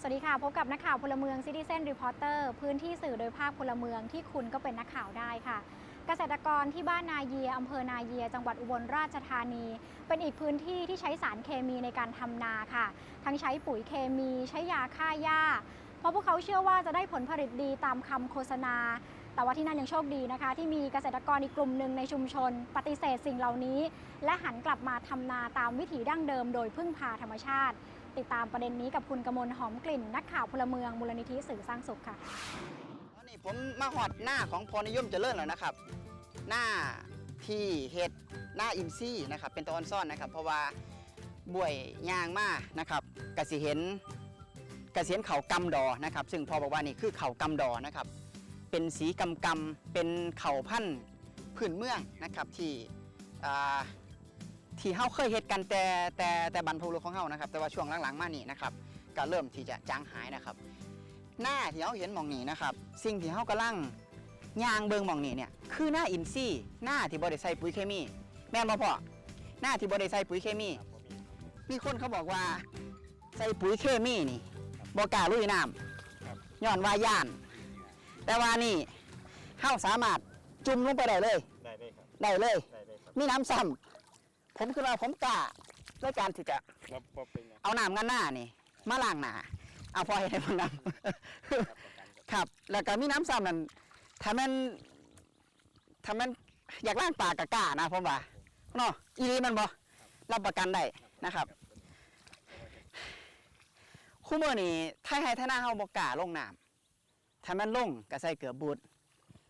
สวัสดีค่ะ พบกับนักข่าวพลเมือง Citizen Reporter พื้นที่สื่อโดยภาคพลเมืองที่คุณก็เป็นนักข่าวได้ค่ะ เกษตรกรที่บ้านนาเยียอำเภอนาเยีย จังหวัดอุบลราชธานี เป็นอีกพื้นที่ที่ใช้สารเคมีในการทำนาค่ะ ทั้งใช้ปุ๋ยเคมีใช้ยาฆ่าหญ้า เพราะพวกเขาเชื่อว่าจะได้ผลผลิตดีตามคำโฆษณา แต่ว่าที่นั่นยังโชคดีนะคะ ที่มีเกษตรกรอีกกลุ่มหนึ่งในชุมชน ปฏิเสธสิ่งเหล่านี้ และหันกลับมาทำนาตามวิถีดั้งเดิม โดยพึ่งพาธรรมชาติ ติดตามประเด็นนี้กับคุณกมลหอมกลิ่น นักข่าวพลเมืองมูลนิธิสื่อสร้างสุขค่ะตอนนี้ผมมาหอดหน้าของพรนิยมเจริญแล้วนะครับ หน้าที่เห็ดหน้าอินซี่นะครับเป็นตอนซ่อนนะครับ เพราะว่าบ่วยยางมานะครับกสิเห็นกสิเห็นเขากำดอนะครับ ซึ่งพอบอกว่านี่คือเขากำดอนะครับ เป็นสีกำกำเป็นเขาพันธุ์พื้นเมืองนะครับที่อ่า ที่เฮาเคยเฮ็ดกันแต่แต่แต่บรรพบุรุษของเฮานะครับ แต่ว่าช่วงหลังๆมานี่นะครับก็เริ่มที่จะจางหายนะครับ หน้าที่เราเห็นหมองนี้นะครับ สิ่งที่เรากำลังย่างเบิงหมองนี้เนี่ยคือหน้าอินซี่หน้าที่บริใส่ปุ๋ยเคมี แม่นบ่พ่อหน้าที่บริใส่ปุ๋ยเคมี มีคนเขาบอกว่าใส่ปุ๋ยเคมีนี่บ่กล้าลุยน้ครับำย้อนว่าย่าน แต่ว่านี่เฮาสามารถจุ่มลงไปได้เลย ได้เลยครับได้เลยได้เลยครับมีน้ำซ้ำ ผมคือว่าผมกล้าด้วยการที่จะว่าว่าเป็นหยังเอาน้ำกันหน้านี่ มาล้างหน้าเอาพอเห็นให้มันน้ำครับประกันครับครับ แล้วก็มีน้ำซ้ำนั่นถ้าแมันถ้าแมันอยากล้างปากกะกล้านะผมว่าเนาะอีรีมันบ่รับประกันได้นะครับ คู่มือนี่ถ้าให้ท่าหน้าเฮาบ่กล้าลงน้ำถ้าแมันลงก็ใส่เกลือบูด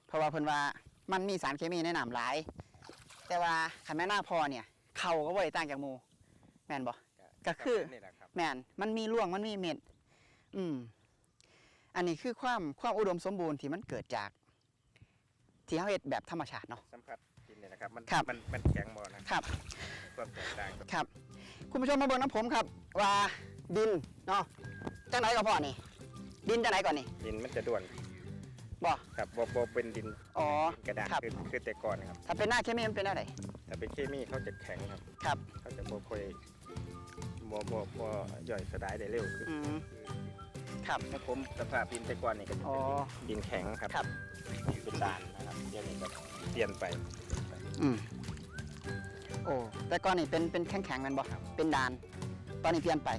เพราะว่าเพิ่นว่ามันมีสารเคมีในน้ำหลาย แต่ว่าคันแม่นหน้าพอเนี่ย เขาก็บ่ได้ต่างจากหมู่แม่นบ่ ก็คือ นี่แหละครับแม่นมันมีร่วงมันมีเม็ด อืม อันนี้คือความความอุดมสมบูรณ์ที่มันเกิดจาก ที่เขาเฮ็ดแบบธรรมชาติเนาะ สัมผัสกินเนี่ยนะครับ มัน ครับ มัน มันแข็งบ่นะครับ ความแตกต่างกับครับ คุณผู้ชมมาเบิ่งน้ำผมครับ ว่าดินเนาะจังไหนก็พอนี่ ดินจังไหนก่อนนี่ดินมันจะด่วนบ่ ครับบ่บ่เป็นดินอ๋อดินกระดานครับ คือคือแต่ก่อนครับ ถ้าเป็นหน้าเคมีมันเป็นอะไร ถ้าเป็นเคมีเขาจะแข็งครับ ครับ เขาจะบ่ค่อยบ่บ่บ่ย่อยสลายได้เร็วคืออืมคือครับถ้าผมสภาพดินแต่ก่อนนี่ก็จะอ๋เป็นอดินแข็งครับครับ เป็นด่านนะครับเดี๋ยวนี้ก็เปลี่ยนไป อืมโอ้แต่ก่อนนี่เป็นเป็นแข็งๆแมันบ่เป็นดาน ตอนนี้เปลี่ยนไป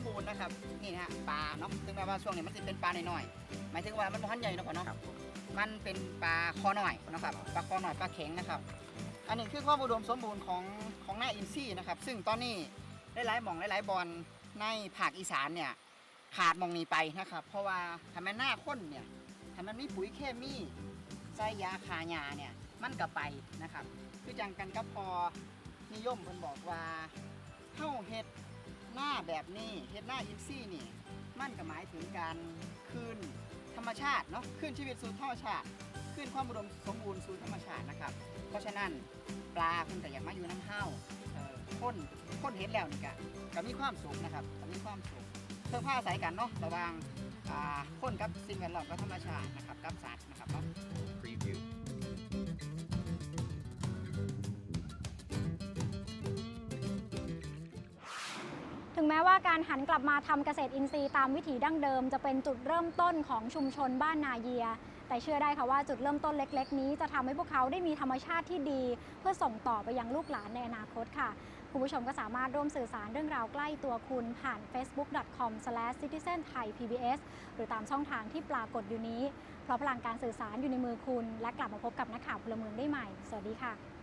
มอุดมสมบูรณ์นะครับนี่นะฮะปลาเนาะถึงแม้ว่าช่วงนี้มันจะเป็นปลาหน่อยๆหมายถึงว่ามันบ่ทันใหญ่เนาะพ่อเนาะครับผมมันเป็นปลาคอหน่อยนะครับปลาคอหน่อยปลาเข็งนะครับอันนี้คือความอุดมสมบูรณ์ของของหน้าอินซี่นะครับ ซึ่งตอนนี้หลายๆหม่องหลายๆบอลในภาคอีสานเนี่ยขาดหมองนี้ไปนะครับ เพราะว่าทำให้หน้าข้นเนี่ยทำให้มีปุ๋ยเคมีใส่ยาคาหยาเนี่ยมันก็ไปนะครับ คือจังกันก็พอนิยมเพิ่นบอกว่า แบบนี้เฮ็ดหน้าอินซี่นี่ มันก็หมายถึงการคืนธรรมชาติเนาะคืนชีวิตสู่ธรรมชาติคืนความอุดมสมบูรณ์สู่ธรรมชาตินะครับ เพราะฉะนั้นปลาคุณก็อยากมาอยู่น้ำเห้าเอ่อคนคนเห็นแล้วนี่ก็ก็มีความสุขนะครับก็มีความสุขเพิ่มผ้าอาศัยกันเนาะระว่างอ่าคนกับสิ่งแวดล้อมกับธรรมชาตินะครับกับสัตว์นะครับเนาะ ถึงแม้ว่าการหันกลับมาทำเกษตรอินทรีย์ตามวิถีดั้งเดิม จะเป็นจุดเริ่มต้นของชุมชนบ้านนาเยีย แต่เชื่อได้ค่ะว่าจุดเริ่มต้นเล็ก ๆ นี้จะทำให้พวกเขาได้มีธรรมชาติที่ดี เพื่อส่งต่อไปยังลูกหลานในอนาคตค่ะ คุณผู้ชมก็สามารถร่วมสื่อสารเรื่องราวใกล้ตัวคุณผ่าน facebook.com/citizenthaipbs หรือตามช่องทางที่ปรากฏอยู่นี้ เพราะพลังการสื่อสารอยู่ในมือคุณ และกลับมาพบกับนักข่าวพลเมืองได้ใหม่ สวัสดีค่ะ